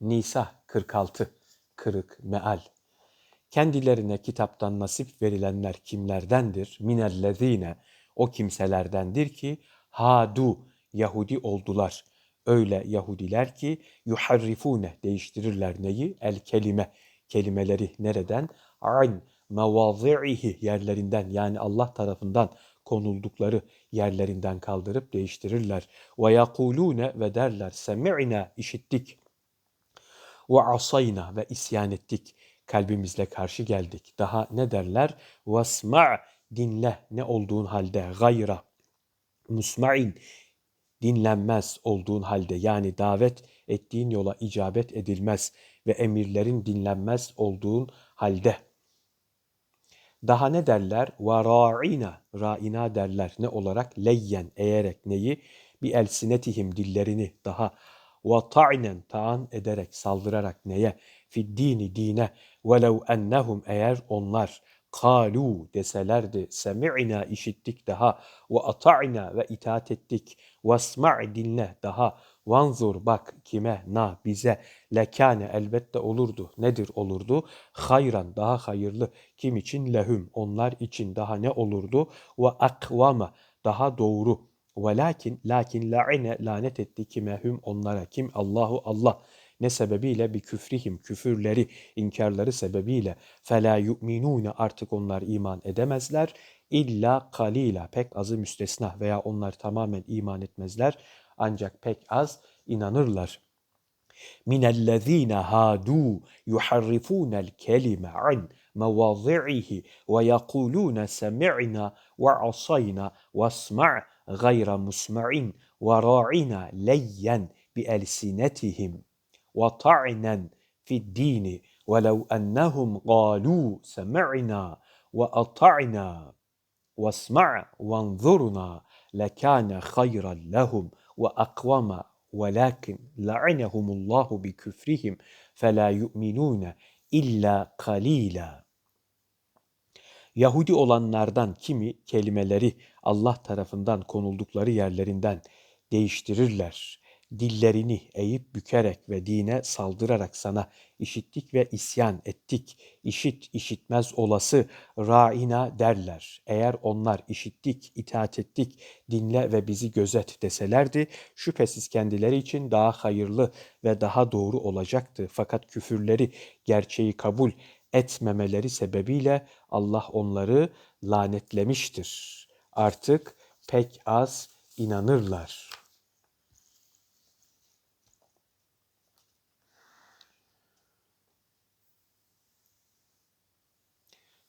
Nisa 46 Kırık Meal Kendilerine kitaptan nasip verilenler kimlerdendir? Minellezine o kimselerdendir ki hadu Yahudi oldular. Öyle Yahudiler ki yuharrifune değiştirirler neyi? El kelime kelimeleri nereden? An mevazi'ihi yerlerinden yani Allah tarafından konuldukları yerlerinden kaldırıp değiştirirler. Ve yakulune ve derler semi'na işittik ve asayna ve isyan ettik. Kalbimizle karşı geldik. Daha ne derler? Vasma' dinle ne olduğun halde gayra musma'in dinlenmez olduğun halde yani davet ettiğin yola icabet edilmez ve emirlerin dinlenmez olduğun halde. Daha ne derler? Vara'ina, ra'ina derler. Ne olarak? Leyyen, eğerek neyi? Bir elsinetihim dillerini daha ve ta'nen taan ederek, saldırarak neye? Fi dini dine. velev ennehum eğer onlar kalu deselerdi semi'na işittik daha. ve ata'na ve itaat ettik. Vesma' dinle daha. Vanzur bak kime na bize. Lekane elbette olurdu. Nedir olurdu? Hayran daha hayırlı. Kim için? Lehum onlar için daha ne olurdu? Ve akvama daha doğru Velakin lakin la'ine lanet etti kime? Hüm onlara. Kim? Allahu Allah. Ne sebebiyle? Bir küfrihim. Küfürleri inkarları sebebiyle. Fela yu'minune artık onlar iman edemezler. İlla kalila pek azı müstesna veya onlar tamamen iman etmezler. Ancak pek az inanırlar. Minellezine hadu yuharrifunel kelime an mevazi'ihi ve yekulune semi'na ve asayna vesma' gayra ra'ina leyyen bi elsinetihim ve ta'nen fi dini ولو أنهم قالوا سمعنا وأطعنا واسمع وانظرنا لكان خيرا لهم وأقوم ولكن لعنهم الله بكفرهم فلا يؤمنون إلا قليلا Yahudi olanlardan kimi kelimeleri Allah tarafından konuldukları yerlerinden değiştirirler. Dillerini eğip bükerek ve dine saldırarak sana işittik ve isyan ettik. İşit işitmez olası ra'ina derler. Eğer onlar işittik, itaat ettik, dinle ve bizi gözet deselerdi şüphesiz kendileri için daha hayırlı ve daha doğru olacaktı. Fakat küfürleri gerçeği kabul etmemeleri sebebiyle Allah onları lanetlemiştir. Artık pek az inanırlar.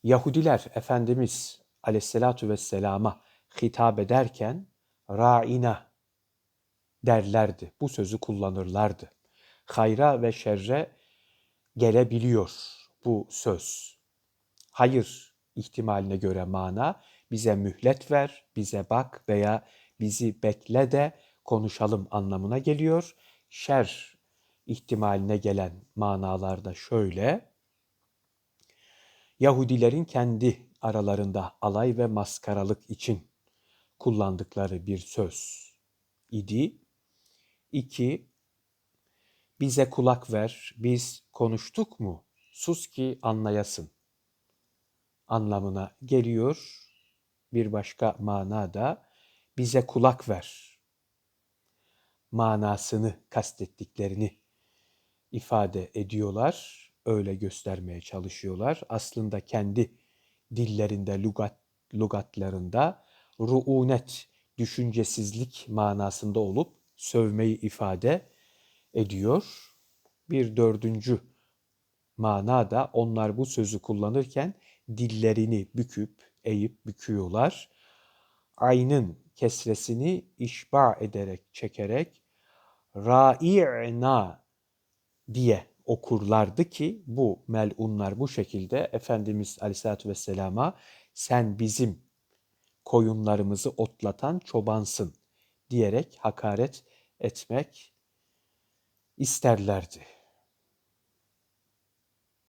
Yahudiler Efendimiz aleyhissalatu vesselama hitap ederken ra'ina derlerdi. Bu sözü kullanırlardı. Hayra ve şerre gelebiliyor bu söz. Hayır ihtimaline göre mana bize mühlet ver, bize bak veya bizi bekle de konuşalım anlamına geliyor. Şer ihtimaline gelen manalarda şöyle. Yahudilerin kendi aralarında alay ve maskaralık için kullandıkları bir söz idi. İki, bize kulak ver, biz konuştuk mu? Sus ki anlayasın anlamına geliyor. Bir başka manada bize kulak ver manasını kastettiklerini ifade ediyorlar. Öyle göstermeye çalışıyorlar. Aslında kendi dillerinde, lugat, lugatlarında ruunet, düşüncesizlik manasında olup sövmeyi ifade ediyor. Bir dördüncü manada onlar bu sözü kullanırken dillerini büküp eğip büküyorlar. Aynın kesresini işba ederek çekerek ra'i'na diye okurlardı ki bu melunlar bu şekilde Efendimiz Aleyhisselatü Vesselam'a sen bizim koyunlarımızı otlatan çobansın diyerek hakaret etmek isterlerdi.